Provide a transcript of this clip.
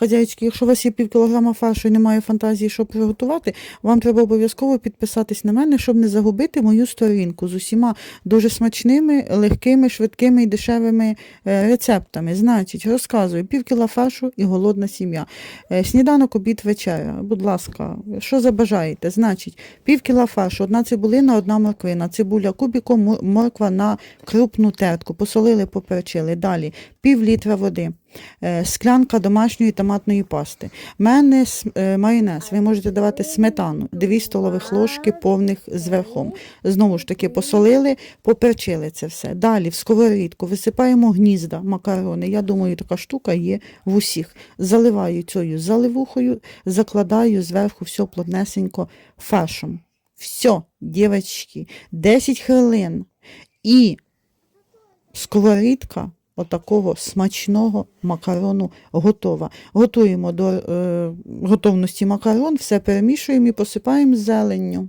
хазяйські, якщо у вас є пів кілограма фаршу і немає фантазії, що приготувати, вам треба обов'язково підписатись на мене, щоб не загубити мою сторінку з усіма дуже смачними, легкими, швидкими і дешевими е, рецептами. Значить, розказую, пів кіла фаршу і голодна сім'я. Е, Сніданок, обід, вечеря. Будь ласка, що забажаєте? Значить, пів кіла фаршу, одна цибулина, одна морквина, цибуля кубіком, морква на крупну тертку, посолили, поперчили. Далі пів літра води. Е, Склянка домашньої томатної пасти. У мене е, майонез. Ви можете давати сметану, 2 столових ложки повних з верхом. Знову ж таки, посолили, поперчили це все. Далі в сковорідку висипаємо гнізда, макарони. Я думаю, така штука є в усіх. Заливаю цією заливухою, закладаю зверху все плотнесенько фаршем. Все, дівчатки, 10 хвилин. І сковорідка отакого смачного макарону готова. Готуємо до е, готовності макарон, все перемішуємо і посипаємо зеленню.